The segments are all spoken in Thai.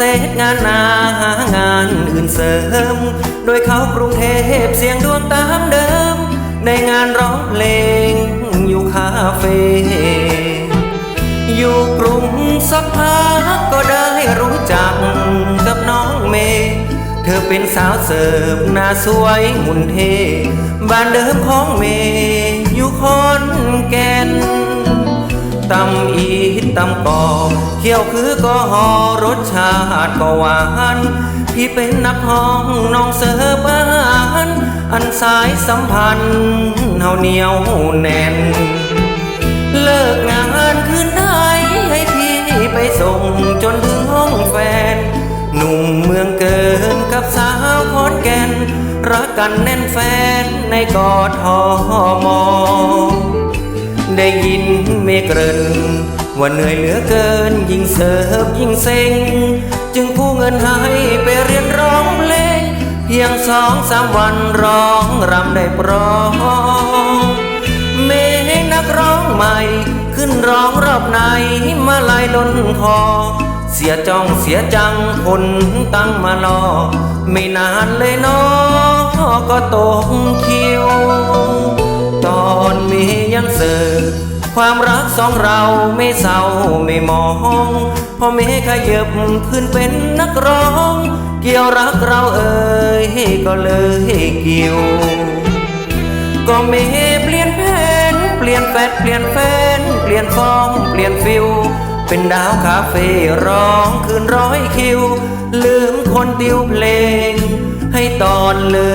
เสร็จงานนาหางานอื่นเสริม โดยเขากรุงเทพเสียงดวงตามเดิม ในงานร้องเพลงอยู่คาเฟ่อยู่กรุงสักพักก็ได้รู้จักกับน้องเมย์เธอเป็นสาวเสิร์ฟหน้าสวยหุ่นเทบ้านเดิมของเมย์อยู่คอนแก่นตำอีตำกอ เคี่ยวคือก็หอรสชาติก็หวาน พี่เป็นนักห้องน้องเสิร์ฟอาหารอันสายสัมพันธ์เฮาเหนียวแน่น เลิกงานคืนไหนให้พี่ไปส่งจนถึงห้องแฟน หนุ่มเมืองเกินกับสาวขอนแก่น รักกันแน่นแฟนในกอทมอได้ยินเมเกริน ว่าเหนื่อยเหลือเกินยิ่งเสิร์ฟยิ่งเซ็ง จึงกู้เงินให้ไปเรียนร้องเพลง เพียงสองสามวันร้องรำได้ปรองเมนักร้องใหม่ ขึ้นร้องรอบในมาลายล้นคอ เสียจ้องเสียจังคนตั้งมารอไม่นานเลยนาะก็ตกคิว ตอนเมยังเสิร์ฟ ความรักสองเราไม่เศร้าไม่มองพอเมขยับขึ้นเป็นนักร้อง เกี่ยวรักเราเอ่ยก็เลยเกี่ยว ก็เมเปลี่ยนแผนเปลี่ยนแฟดเปลี่ยนแฟน เปลี่ยนฟอร์มเปลี่ยนฟิลเป็นดาวคาเฟ่ร้องคืนร้อยคิว ลืมคนติวเพลง ให้ตอนเลิ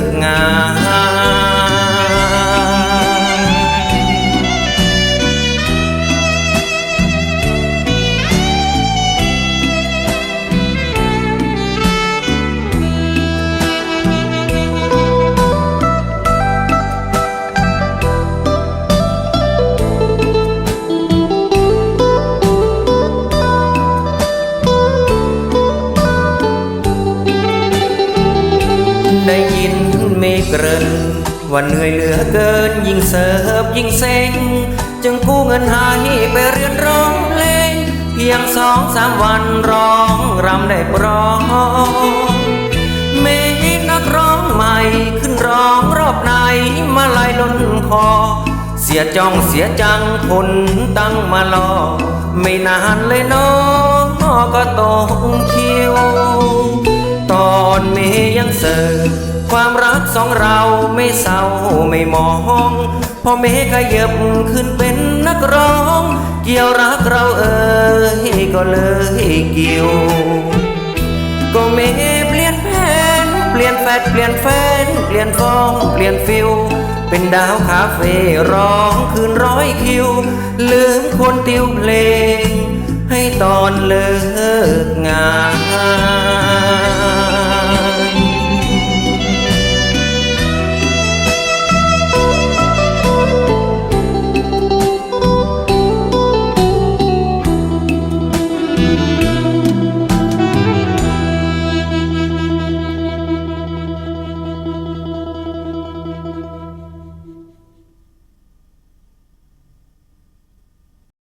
กงาน ได้ยินเมฆเกรินว่าเหนื่อยเหลือเกิน ยิ่งเสิร์ฟยิ่งเซ็ง จึงกู้เงินหาให้ไปเรียนร้องเพลง เพียงสองสามวันร้องรำได้ปรองเมนักร้องใหม่ขึ้นร้องรอบไหนมาลายล้นคอ เสียจ้องเสียจังคนตั้งมารอไม่นานเลยเนาะก็ตกคิว อนเมยังเสิร์ฟความรักสองเราไม่เศร้าไม่มองพอเมขยับขึ้นเป็นนักร้อง เกี่ยวรักเราเอ่ยก็เลยเกี่ยว ก็เมเปลี่ยนแผนเปลี่ยนแฟดเปลี่ยนแฟน เปลี่ยนฟองเปลี่ยนฟิลเป็นดาวคาเฟ่ร้องคืนร้อยคิว ลืมคนติวเพลง ให้ตอนเลิกงาน